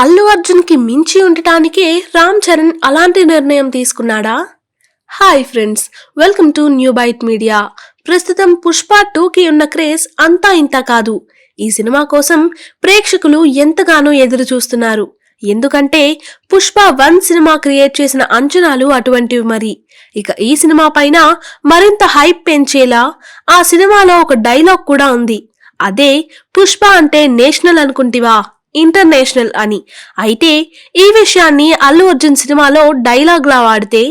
అల్లు అర్జున్కి మించి ఉండటానికే రామ్ చరణ్ అలాంటి నిర్ణయం తీసుకున్నాడా? Hi friends welcome to New Byte Media. ప్రస్తుతం పుష్ప టూకి ఉన్న క్రేజ్ అంతా ఇంత కాదు. ఈ సినిమా కోసం ప్రేక్షకులు ఎంతగానో ఎదురు చూస్తున్నారు ఎందుకంటే పుష్ప వన్ సినిమా క్రియేట్ చేసిన అంచనాలు అటువంటివి మరి. ఇక ఈ సినిమా పైన మరింత హైప్ పెంచేలా ఆ సినిమాలో ఒక డైలాగ్ కూడా ఉంది. అదే పుష్ప అంటే నేషనల్ అనుకుంటివా? ఇంటర్నేషనల్ అని. అయితే ఈ విషయాన్ని అల్లు అర్జున్ సినిమాలో డైలాగ్లా వాడితే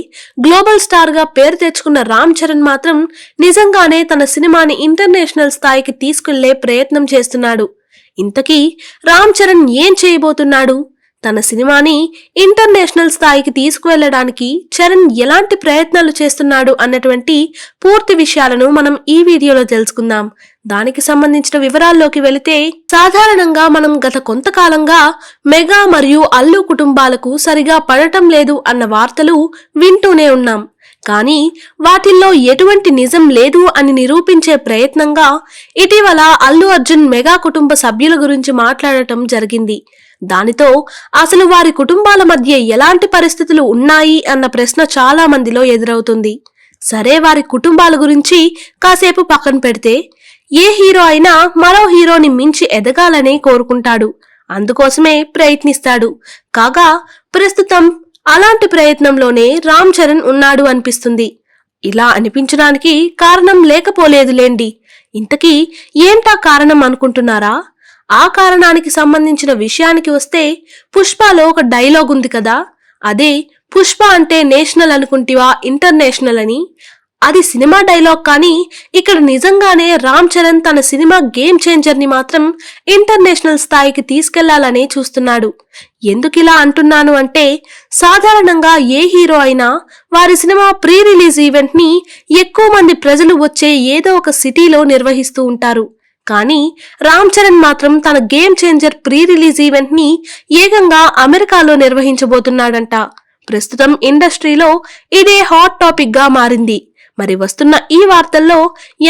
గ్లోబల్ స్టార్గా పేరు తెచ్చుకున్న రామ్ చరణ్ మాత్రం నిజంగానే తన సినిమాని ఇంటర్నేషనల్ స్థాయికి తీసుకెళ్ళే ప్రయత్నం చేస్తున్నాడు. ఇంతకీ రామ్ చరణ్ ఏం చేయబోతున్నాడు? తన సినిమాని ఇంటర్నేషనల్ స్థాయికి తీసుకువెళ్ళడానికి చరణ్ ఎలాంటి ప్రయత్నాలు చేస్తున్నాడు అన్నటువంటి పూర్తి విషయాలను మనం ఈ వీడియోలో తెలుసుకుందాం. దానికి సంబంధించిన వివరాల్లోకి వెళితే సాధారణంగా మనం గత కొంతకాలంగా మెగా మరియు అల్లు కుటుంబాలకు సరిగా పడటం లేదు అన్న వార్తలు వింటూనే ఉన్నాం. కానీ వాటిల్లో ఎటువంటి నిజం లేదు అని నిరూపించే ప్రయత్నంగా ఇటీవల అల్లు అర్జున్ మెగా కుటుంబ సభ్యుల గురించి మాట్లాడటం జరిగింది. దానితో అసలు వారి కుటుంబాల మధ్య ఎలాంటి పరిస్థితులు ఉన్నాయి అన్న ప్రశ్న చాలా మందిలో ఎదురవుతుంది. సరే వారి కుటుంబాల గురించి కాసేపు పక్కన పెడితే ఏ హీరో అయినా మరో హీరోని మించి ఎదగాలని కోరుకుంటాడు. అందుకోసమే ప్రయత్నిస్తాడు. కాగా ప్రస్తుతం అలాంటి ప్రయత్నంలోనే రామ్ చరణ్ ఉన్నాడు అనిపిస్తుంది. ఇలా అనిపించడానికి కారణం లేకపోలేదులేండి. ఇంతకీ ఏంటా కారణం అనుకుంటున్నారా? ఆ కారణానికి సంబంధించిన విషయానికి వస్తే పుష్పలో ఒక డైలాగ్ ఉంది కదా. అదే పుష్ప అంటే నేషనల్ అనుకుంటివా ఇంటర్నేషనల్ అని. అది సినిమా డైలాగ్ కానీ ఇక్కడ నిజంగానే రామ్ చరణ్ తన సినిమా గేమ్ చేంజర్ని మాత్రం ఇంటర్నేషనల్ స్థాయికి తీసుకెళ్ళాలని చూస్తున్నాడు. ఎందుకిలా అంటున్నాను అంటే సాధారణంగా ఏ హీరో అయినా వారి సినిమా ప్రీ రిలీజ్ ఈవెంట్ని ఎక్కువ మంది ప్రజలు వచ్చే ఏదో ఒక సిటీలో నిర్వహిస్తూ ఉంటారు. కానీ రామ్ చరణ్ మాత్రం తన గేమ్ చేంజర్ ప్రీ రిలీజ్ ఈవెంట్ని ఏకంగా అమెరికాలో నిర్వహించబోతున్నాడంట. ప్రస్తుతం ఇండస్ట్రీలో ఇదే హాట్ టాపిక్గా మారింది. మరి వస్తున్న ఈ వార్తల్లో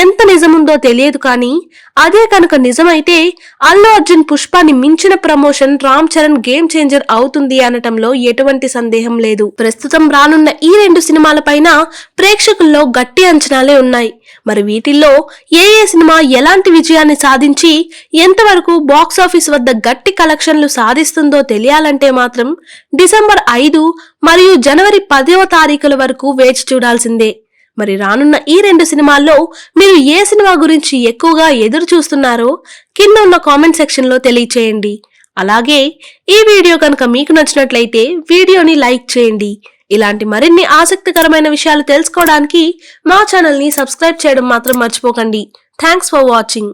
ఎంత నిజముందో తెలియదు కానీ అదే కనుక నిజమైతే అల్లు అర్జున్ పుష్పాని మించిన promotion Ram Charan Game Changer అవుతుంది అనటంలో ఎటువంటి సందేహం లేదు. ప్రస్తుతం రానున్న ఈ రెండు సినిమాలపైన ప్రేక్షకుల్లో గట్టి అంచనాలే ఉన్నాయి. మరి వీటిల్లో ఏ ఏ సినిమా ఎలాంటి విజయాన్ని సాధించి ఎంతవరకు బాక్స్ ఆఫీస్ వద్ద గట్టి కలెక్షన్లు సాధిస్తుందో తెలియాలంటే మాత్రం డిసెంబర్ ఐదు మరియు జనవరి పదవ తారీఖుల వరకు వేచి చూడాల్సిందే. మరి రానున్న ఈ రెండు సినిమాల్లో మీరు ఏ సినిమా గురించి ఎక్కువగా ఎదురు చూస్తున్నారో కింద ఉన్న కామెంట్ సెక్షన్లో తెలియచేయండి. అలాగే ఈ వీడియో కనుక మీకు నచ్చినట్లయితే వీడియోని లైక్ చేయండి. ఇలాంటి మరిన్ని ఆసక్తికరమైన విషయాలు తెలుసుకోవడానికి మా ఛానల్ని సబ్స్క్రైబ్ చేయడం మాత్రం మర్చిపోకండి. Thanks for watching.